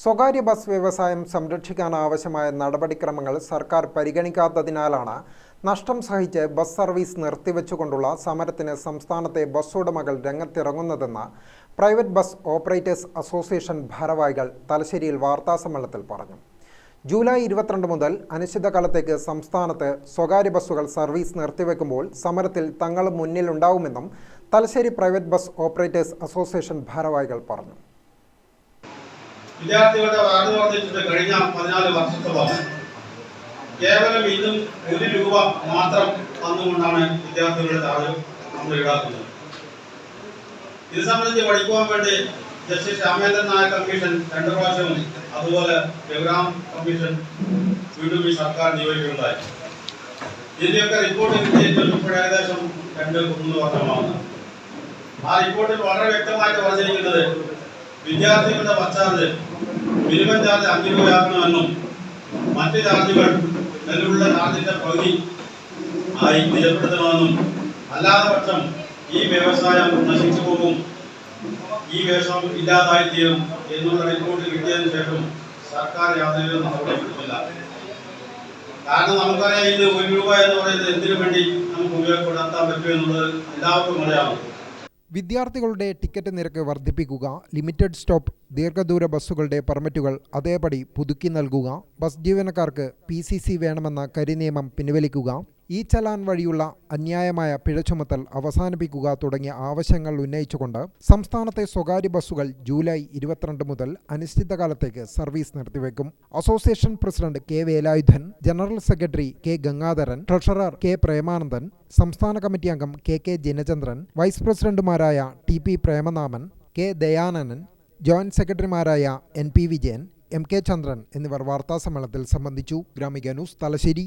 സ്വകാര്യ ബസ് വ്യവസായം സംരക്ഷിക്കാൻ ആവശ്യമായ നടപടിക്രമങ്ങൾ സർക്കാർ പരിഗണിക്കാത്തതിനാലാണ് നഷ്ടം സഹിച്ച് ബസ് സർവീസ് നിർത്തിവെച്ചുകൊണ്ടുള്ള സമരത്തിന് സംസ്ഥാനത്തെ ബസ് ഉടമകൾ രംഗത്തിറങ്ങുന്നതെന്ന് പ്രൈവറ്റ് ബസ് ഓപ്പറേറ്റേഴ്സ് അസോസിയേഷൻ ഭാരവാഹികൾ തലശ്ശേരിയിൽ വാർത്താസമ്മേളനത്തിൽ പറഞ്ഞു. ജൂലൈ ഇരുപത്തിരണ്ട് മുതൽ അനിശ്ചിതകാലത്തേക്ക് സംസ്ഥാനത്ത് സ്വകാര്യ ബസ്സുകൾ സർവീസ് നിർത്തിവെക്കുമ്പോൾ സമരത്തിൽ തങ്ങൾ മുന്നിലുണ്ടാവുമെന്നും Thalassery private bus operators association ഭാരവാഹികൾ പറഞ്ഞു. വിദ്യാർത്ഥികളുടെ വാർഡ് വർദ്ധിച്ചിട്ട് കഴിഞ്ഞ പതിനാല് വർഷത്തോളം കേവലം ഇന്നും ഒരു രൂപ മാത്രം തന്നുകൊണ്ടാണ് വിദ്യാർത്ഥികളുടെ ചാർജ് നമ്മൾ ഈടാക്കുന്നത്. ഇത് സംബന്ധിച്ച് പഠിക്കുവാൻ വേണ്ടി ജസ്റ്റിസ് രാമേന്ദ്രൻ നായർ കമ്മീഷൻ രണ്ടു പ്രാവശ്യവും അതുപോലെ രഘുറാം കമ്മീഷൻ വീണ്ടും ഈ സർക്കാർ നിയോഗിക്കുകയുണ്ടായി. ഇതിന്റെയൊക്കെ റിപ്പോർട്ട് ഇപ്പോൾ ഏകദേശം രണ്ട് മൂന്ന് വർഷമാണ് ആ റിപ്പോർട്ടിൽ വളരെ വ്യക്തമായിട്ട് പറഞ്ഞിരിക്കുന്നത് വിദ്യാർത്ഥികളുടെ ചാർജ് മിനിമം ചാർജ് അഞ്ച് രൂപയാക്കണമെന്നും മറ്റ് ചാർജുകൾ നിലവിലുള്ള ചാർജിന്റെ പകുതി ആയി നിജപ്പെടുത്തണമെന്നും അല്ലാതെ പക്ഷം ഈ വ്യവസായം നശിച്ചു പോകും. ഈ വേഷം ഇല്ലാതായി തീരും എന്നുള്ള റിപ്പോർട്ട് കിട്ടിയതിനു ശേഷം സർക്കാർ യാതൊരു നടപടിയെടുക്കില്ല കാരണം നമുക്കറിയാം ഇത് ഒരു രൂപ എന്ന് പറയുന്നത് എന്തിനു വേണ്ടി നമുക്ക് ഉപയോഗപ്പെടുത്താൻ പറ്റും എന്നുള്ളത് എല്ലാവർക്കും അറിയാം വിദ്യാർത്ഥികളുടെ ടിക്കറ്റ് നിരക്ക് വർദ്ധിപ്പിക്കുക ലിമിറ്റഡ് സ്റ്റോപ്പ് ദീർഘദൂര ബസ്സുകളുടെ പെർമിറ്റുകൾ അതേപടി പുതുക്കി നൽകുക ബസ് ജീവനക്കാർക്ക് പി സി സി വേണമെന്ന കരിനിയമം പിൻവലിക്കുക ഈ ചലാൻ വഴിയുള്ള അന്യായമായ പിഴ ചുമത്തൽ അവസാനിപ്പിക്കുക തുടങ്ങിയ ആവശ്യങ്ങൾ ഉന്നയിച്ചുകൊണ്ട് സംസ്ഥാനത്തെ സ്വകാര്യ ബസ്സുകൾ ജൂലൈ ഇരുപത്തിരണ്ട് മുതൽ അനിശ്ചിതകാലത്തേക്ക് service നിർത്തിവെക്കും. Association president K Velayudhan general secretary K Gangadharan treasurer K Premanandan സംസ്ഥാന കമ്മിറ്റി അംഗം കെ കെ ജിനചന്ദ്രൻ വൈസ് പ്രസിഡന്റുമാരായ T P Premanaman K Dayananan joint സെക്രട്ടറിമാരായ N P Vijayan M K Chandran എന്നിവർ വാർത്താസമ്മേളനത്തിൽ സംബന്ധിച്ചു. Gramika news Thalassery.